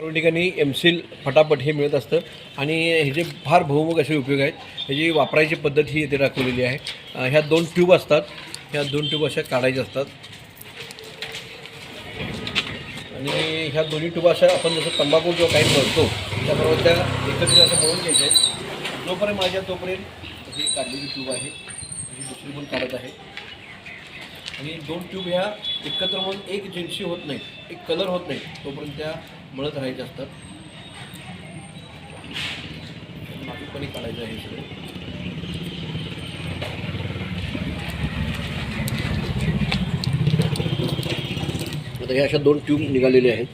सर्व ठिकाणी एमसील फटाफट हे मिळत असतं. आणि हे जे फार बहुमुख असे उपयोग आहेत ह्याची वापरायची पद्धत ही इथे दाखवलेली आहे. ह्या दोन ट्यूब असतात. ह्या दोन ट्यूब अशा काढायच्या असतात. आणि ह्या दोन्ही ट्यूब अशा आपण जसं तंबाखू जो काही भरतो त्याबरोबर त्या एकत्रित अशा मळून घ्यायच्या आहेत. जोपर्यंत माझ्या तोपर्यंत ही काढलेली ट्यूब आहे ही दुसरी पण काढत आहे. आणि दोन ट्यूब ह्या एकत्र म्हणून एक जिन्सी होत नाही एक कलर होत नाही तोपर्यंत त्या मळत राहायच्या असतात. मागेपणी काढायचं आहे सगळं. आता ह्या अशा दोन ट्यूब निघालेले आहेत.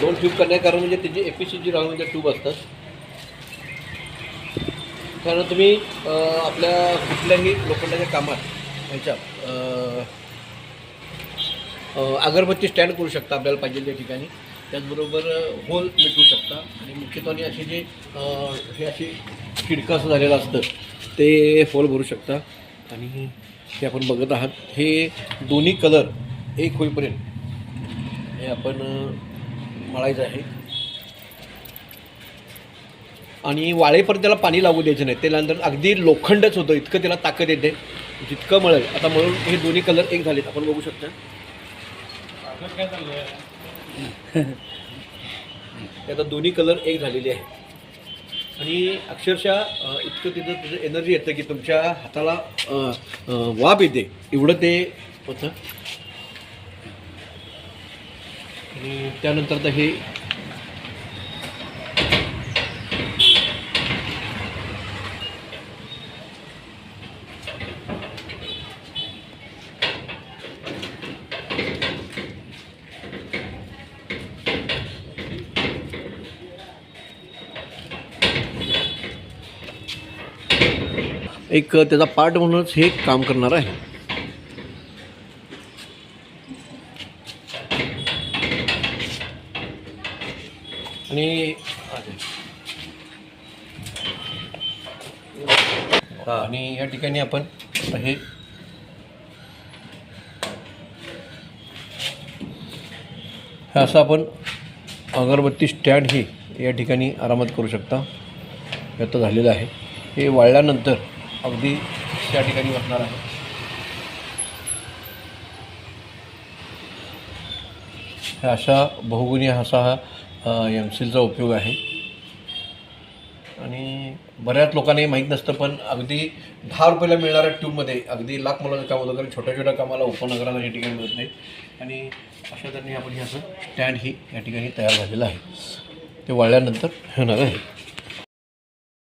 दोन ट्यूब करण्या कारण म्हणजे त्याची ए पी सी जी राहून ट्यूब असतात. कारण तुम्ही आपल्या कुठल्याही लोखंडाच्या कामात ह्याच्या अगरबत्ती स्टँड करू शकता आपल्याला पाहिजे त्या ठिकाणी. त्याचबरोबर होल मिटवू शकता. आणि मुख्यत्वाने असे जे हे अशी खिडकं असं झालेलं असतं ते होल भरू शकता. आणि हे आपण बघत आहात. हे दोन्ही कलर एक होईपर्यंत हे आपण मळायचं आहे. आणि वाळेपर्यंत त्याला पाणी लागू द्यायचं नाही. त्यानंतर अगदी लोखंडच होतं. इतकं त्याला ताकद येते. जितकं मळेल. आता म्हणून हे दोन्ही कलर एक झालेत. आपण बघू शकता. आता दोन्ही कलर एक झालेले आहे आणि अक्षरशः इतकं तिथं त्याचं एनर्जी येतं की तुमच्या हाताला वाप वाफ येते. एवढं ते होतं. आणि त्यानंतर तर हे एक त्याचा पार्ट म्हणूनच हे काम करणार आहे. आणि आणि या ठिकाणी आपण हे असं आपण अगरबत्ती स्टँड हे या ठिकाणी आरामात करू शकता. व्यक्त झालेलं आहे. हे वाळल्यानंतर अगदी त्या ठिकाणी वाटणार आहे. अशा बहुगुणी असा हा एम सीलचा उपयोग आहे. आणि बऱ्याच लोकांनाही माहीत नसतं पण अगदी दहा रुपयाला मिळणाऱ्या ट्यूबमध्ये अगदी लाख मुलाचं काम होतं कारण छोट्या छोट्या कामाला उपनगराला या ठिकाणी मिळत नाही. आणि अशा तऱ्हेने आपण हे असं स्टँड ही या ठिकाणी तयार झालेलं आहे. ते वाळल्यानंतर होणार आहे.